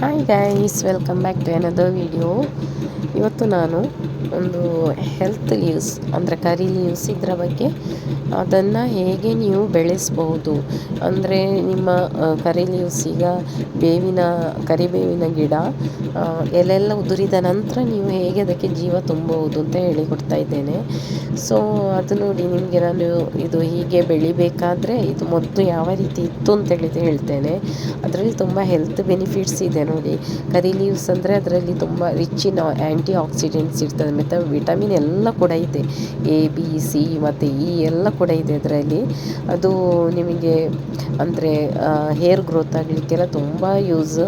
Hi guys welcome back to another video ಇವತ್ತು ನಾನು ಒಂದು ಹೆಲ್ತ್ ಲೀವ್ಸ್ ಅಂದರೆ ಕರಿ ಲೀವ್ಸ್ ಇದರ ಬಗ್ಗೆ ಅದನ್ನು ಹೇಗೆ ನೀವು ಬೆಳೆಸ್ಬೋದು. ಅಂದರೆ ನಿಮ್ಮ ಕರಿ ಲೀವ್ಸ್ ಈಗ ಬೇವಿನ ಕರಿಬೇವಿನ ಗಿಡ ಎಲ್ಲೆಲ್ಲ ಎಲೆಲ್ಲ ಉದುರಿದ ನಂತರ ನೀವು ಹೇಗೆ ಅದಕ್ಕೆ ಜೀವ ತುಂಬಬಹುದು ಅಂತ ಹೇಳಿಕೊಡ್ತಾ ಇದ್ದೇನೆ. ಸೊ ಅದು ನೋಡಿ ನಿಮಗೆ ನಾನು ಇದು ಹೀಗೆ ಬೆಳಿಬೇಕಾದ್ರೆ ಇದು ಮೊದಲು ಯಾವ ರೀತಿ ಇತ್ತು ಅಂತ ಹೇಳಿದ್ದು ಹೇಳ್ತೇನೆ. ಅದರಲ್ಲಿ ತುಂಬ ಹೆಲ್ತ್ ಬೆನಿಫಿಟ್ಸ್ ಇದೆ ನೋಡಿ. ಕರಿ ಲೀವ್ಸ್ ಅಂದರೆ ಅದರಲ್ಲಿ ತುಂಬ ರಿಚ್ ಇನ್ ಆ್ಯಂಟಿ ಆಕ್ಸಿಡೆಂಟ್ಸ್ ಇರ್ತದೆ. ಮತ್ತು ವಿಟಮಿನ್ ಎಲ್ಲ ಕೂಡ ಇದೆ. ಎ ಬಿ ಸಿ ಮತ್ತು ಇ ಎಲ್ಲ ಕೂಡ ಇದೆ ಅದರಲ್ಲಿ. ಅದು ನಿಮಗೆ ಅಂದರೆ ಹೇರ್ ಗ್ರೋತ್ ಆಗಲಿಕ್ಕೆಲ್ಲ ತುಂಬ ಯೂಸ್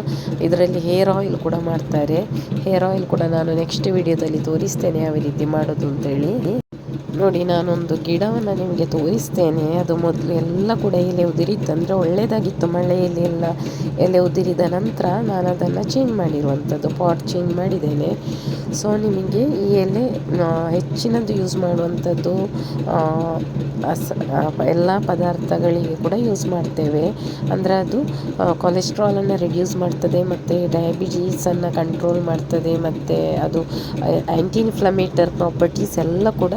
ಇದರಲ್ಲಿ ಹೇರ್ ಆಯಿಲ್ ಕೂಡ ಮಾಡ್ತಾರೆ. ಹೇರ್ ಆಯಿಲ್ ಕೂಡ ನಾನು ನೆಕ್ಸ್ಟ್ ವಿಡಿಯೋದಲ್ಲಿ ತೋರಿಸ್ತೇನೆ ಯಾವ ರೀತಿ ಮಾಡೋದು ಅಂತೇಳಿ. ನೋಡಿ, ನಾನೊಂದು ಗಿಡವನ್ನು ನಿಮಗೆ ತೋರಿಸ್ತೇನೆ. ಅದು ಮೊದಲು ಎಲ್ಲ ಕೂಡ ಎಲೆ ಉದುರಿತ್ತು ಅಂದರೆ ಒಳ್ಳೆಯದಾಗಿತ್ತು ಮಳೆಯಲ್ಲಿ ಎಲ್ಲ ಎಲೆ ಉದುರಿದ ನಂತರ ನಾನು ಅದನ್ನು ಚೇಂಜ್ ಮಾಡಿರುವಂಥದ್ದು ಪಾಟ್ ಚೇಂಜ್ ಮಾಡಿದ್ದೇನೆ. ಸೊ ನಿಮಗೆ ಈ ಎಲೆ ಹೆಚ್ಚಿನದು ಯೂಸ್ ಮಾಡುವಂಥದ್ದು ಎಲ್ಲ ಪದಾರ್ಥಗಳಿಗೆ ಕೂಡ ಯೂಸ್ ಮಾಡ್ತೇವೆ. ಅಂದರೆ ಅದು ಕೊಲೆಸ್ಟ್ರಾಲನ್ನು ರಿಡ್ಯೂಸ್ ಮಾಡ್ತದೆ, ಮತ್ತು ಡಯಾಬಿಟೀಸನ್ನು ಕಂಟ್ರೋಲ್ ಮಾಡ್ತದೆ, ಮತ್ತು ಅದು ಆ್ಯಂಟಿ ಇನ್ಫ್ಲಮೇಟರ್ ಪ್ರಾಪರ್ಟೀಸ್ ಎಲ್ಲ ಕೂಡ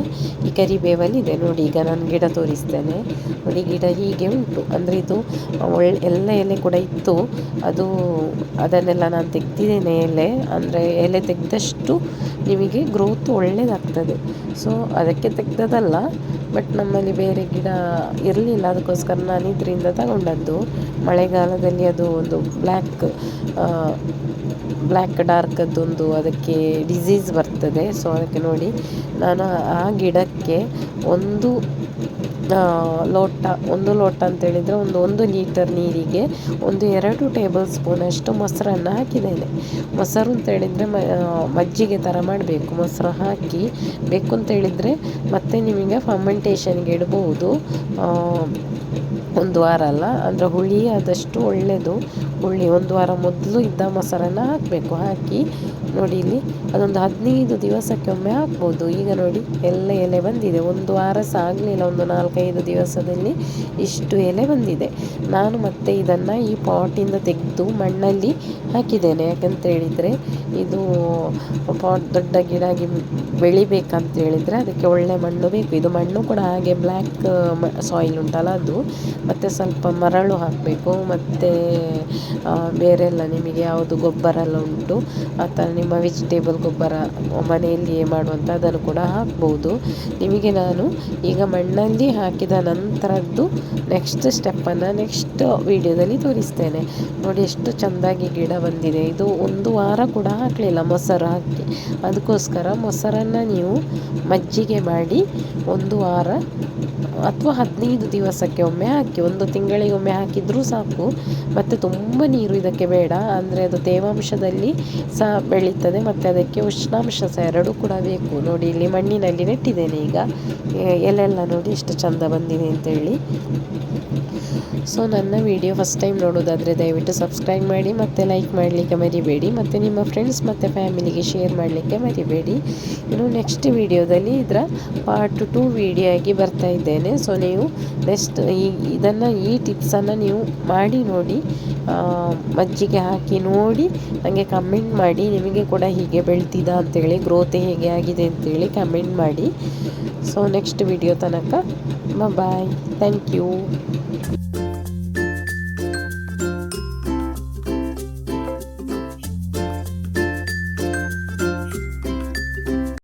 ಈ ಕರಿಬೇವಲ್ಲಿ ಇದೆ. ನೋಡಿ, ಈಗ ನಾನು ಗಿಡ ತೋರಿಸ್ತೇನೆ. ನೋಡಿ, ಗಿಡ ಹೀಗೆ ಉಂಟು. ಅಂದರೆ ಇದು ಒಳ್ಳೆ ಎಲ್ಲ ಎಲೆ ಕೂಡ ಇತ್ತು. ಅದು ಅದನ್ನೆಲ್ಲ ನಾನು ತೆಗ್ದಿದ್ದೇನೆ ಎಲೆ. ಅಂದರೆ ಎಲೆ ತೆಗೆದಷ್ಟು ನಿಮಗೆ ಗ್ರೋತ್ ಒಳ್ಳೆಯದಾಗ್ತದೆ ಸೊ ಅದಕ್ಕೆ ತೆಗ್ದದಲ್ಲ ಬಟ್ ನಮ್ಮಲ್ಲಿ ಬೇರೆ ಗಿಡ ಇರಲಿಲ್ಲ. ಅದಕ್ಕೋಸ್ಕರ ನಾನು ಇದರಿಂದ ತಗೊಂಡದ್ದು. ಮಳೆಗಾಲದಲ್ಲಿ ಅದು ಒಂದು ಬ್ಲ್ಯಾಕ್ ಬ್ಲ್ಯಾಕ್ ಡಾರ್ಕದ್ದೊಂದು ಅದಕ್ಕೆ ಡಿಸೀಸ್ ಬರ್ತದೆ. ಸೊ ಅದಕ್ಕೆ ನೋಡಿ ನಾನು ಆ ಗಿಡಕ್ಕೆ ಒಂದು ಲೋಟ, ಒಂದು ಲೋಟ ಅಂತೇಳಿದರೆ ಒಂದು ಒಂದು ಲೀಟರ್ ನೀರಿಗೆ ಒಂದು ಎರಡು ಟೇಬಲ್ ಸ್ಪೂನಷ್ಟು ಮೊಸರನ್ನು ಹಾಕಿದ್ದೇನೆ. ಮೊಸರು ಅಂತೇಳಿದರೆ ಮಜ್ಜಿಗೆ ಥರ ಮಾಡಬೇಕು. ಮೊಸರು ಹಾಕಿ ಬೇಕು ಅಂತೇಳಿದರೆ ಮತ್ತೆ ನಿಮಗೆ ಫರ್ಮೆಂಟೇಷನ್ಗೆ ಇಡಬಹುದು ಒಂದು ವಾರ ಅಲ್ಲ, ಅಂದರೆ ಹುಳಿ ಆದಷ್ಟು ಒಳ್ಳೆಯದು ಹುಳಿ ಒಂದು ವಾರ ಮೊದಲು ಇದ್ದ ಮೊಸರನ್ನು ಹಾಕಬೇಕು. ಹಾಕಿ ನೋಡಿ ಇಲ್ಲಿ. ಅದೊಂದು ಹದಿನೈದು ದಿವಸಕ್ಕೆ ಒಮ್ಮೆ ಹಾಕ್ಬೋದು ಈಗ ನೋಡಿ ಎಲ್ಲ ಎಲೆ ಬಂದಿದೆ. ಒಂದು ವಾರ ಸಹ ಆಗಲಿಲ್ಲ, ಒಂದು ನಾಲ್ಕೈದು ದಿವಸದಲ್ಲಿ ಇಷ್ಟು ಎಲೆ ಬಂದಿದೆ. ನಾನು ಮತ್ತೆ ಇದನ್ನು ಈ ಪಾಟಿಂದ ತೆಗೆದು ಮಣ್ಣಲ್ಲಿ ಹಾಕಿದ್ದೇನೆ. ಯಾಕಂತ ಹೇಳಿದರೆ ಇದು ಪಾಟ್, ದೊಡ್ಡ ಗಿಡ ಆಗಿ ಬೆಳಿಬೇಕಂತ ಹೇಳಿದರೆ ಅದಕ್ಕೆ ಒಳ್ಳೆ ಮಣ್ಣು ಬೇಕು. ಇದು ಮಣ್ಣು ಕೂಡ ಹಾಗೆ ಬ್ಲ್ಯಾಕ್ ಸಾಯಿಲ್ ಉಂಟಲ್ಲ ಅದು. ಮತ್ತು ಸ್ವಲ್ಪ ಮರಳು ಹಾಕಬೇಕು. ಮತ್ತು ಬೇರೆಲ್ಲ ನಿಮಗೆ ಯಾವುದು ಗೊಬ್ಬರ ಎಲ್ಲ ಉಂಟು. ಆ ಥರ ನಿಮ್ಮ ವೆಜಿಟೇಬಲ್ ಗೊಬ್ಬರ ಮನೆಯಲ್ಲಿಯೇ ಮಾಡುವಂಥ ಅದನ್ನು ಕೂಡ ಹಾಕ್ಬೋದು. ನಿಮಗೆ ನಾನು ಈಗ ಮಣ್ಣಲ್ಲಿ ಹಾಕಿದ ನಂತರದ್ದು ನೆಕ್ಸ್ಟ್ ಸ್ಟೆಪ್ಪನ್ನು ನೆಕ್ಸ್ಟ್ ವಿಡಿಯೋದಲ್ಲಿ ತೋರಿಸ್ತೇನೆ. ನೋಡಿ ಎಷ್ಟು ಚೆಂದಾಗಿ ಗಿಡ ಬಂದಿದೆ. ಇದು ಒಂದು ವಾರ ಕೂಡ ಹಾಕಲಿಲ್ಲ. ಮೊಸರು ಹಾಕಿ. ಅದಕ್ಕೋಸ್ಕರ ಮೊಸರನ್ನು ನೀವು ಮಜ್ಜಿಗೆ ಮಾಡಿ ಒಂದು ವಾರ ಅಥವಾ ಹದಿನೈದು ದಿವಸಕ್ಕೆ ಒಮ್ಮೆ ಹಾಕಿ, ಒಂದು ತಿಂಗಳಿಗೆ ಒಮ್ಮೆ ಹಾಕಿದರೂ ಸಾಕು. ಮತ್ತು ತುಂಬ ನೀರು ಇದಕ್ಕೆ ಬೇಡ. ಅಂದರೆ ಅದು ತೇವಾಂಶದಲ್ಲಿ ಸಹ ಬೆಳೀತದೆ. ಮತ್ತು ಅದಕ್ಕೆ ಉಷ್ಣಾಂಶ ಸಹ ಎರಡೂ ಕೂಡ ಬೇಕು. ನೋಡಿ, ಇಲ್ಲಿ ಮಣ್ಣಿನಲ್ಲಿ ನೆಟ್ಟಿದ್ದೇನೆ ಈಗ. ಎಲೆಲ್ಲ ನೋಡಿ, ಎಷ್ಟು ಚಂದ ಬಂದಿದೆ ಅಂತೇಳಿ. ಸೊ, ನನ್ನ ವಿಡಿಯೋ ಫಸ್ಟ್ ಟೈಮ್ ನೋಡೋದಾದರೆ ದಯವಿಟ್ಟು ಸಬ್ಸ್ಕ್ರೈಬ್ ಮಾಡಿ ಮತ್ತು ಲೈಕ್ ಮಾಡಲಿಕ್ಕೆ ಮರಿಬೇಡಿ. ಮತ್ತು ನಿಮ್ಮ ಫ್ರೆಂಡ್ಸ್ ಮತ್ತು ಫ್ಯಾಮಿಲಿಗೆ ಶೇರ್ ಮಾಡಲಿಕ್ಕೆ ಮರಿಬೇಡಿ. ಇನ್ನು ನೆಕ್ಸ್ಟ್ ವಿಡಿಯೋದಲ್ಲಿ ಇದರ ಪಾರ್ಟ್ ಟು ವಿಡಿಯೋ ಆಗಿ ಬರ್ತಾ ಇದ್ದೇನೆ. ಸೊ ನೀವು ನೆಕ್ಸ್ಟ್ ಈ, ಇದನ್ನು ಈ ಟಿಪ್ಸನ್ನು ನೀವು ಮಾಡಿ ನೋಡಿ ಮಜ್ಜಿಗೆ ಹಾಕಿ ನೋಡಿ ನನಗೆ ಕಮೆಂಟ್ ಮಾಡಿ, ನಿಮಗೆ ಕೂಡ ಹೀಗೆ ಬೆಳ್ತಿದ್ದ ಅಂತೇಳಿ ಗ್ರೋತ್ ಹೇಗೆ ಆಗಿದೆ ಅಂತೇಳಿ ಕಮೆಂಟ್ ಮಾಡಿ. ಸೊ ನೆಕ್ಸ್ಟ್ ವಿಡಿಯೋ ತನಕ ಬಾಯ್ ಥ್ಯಾಂಕ್ ಯು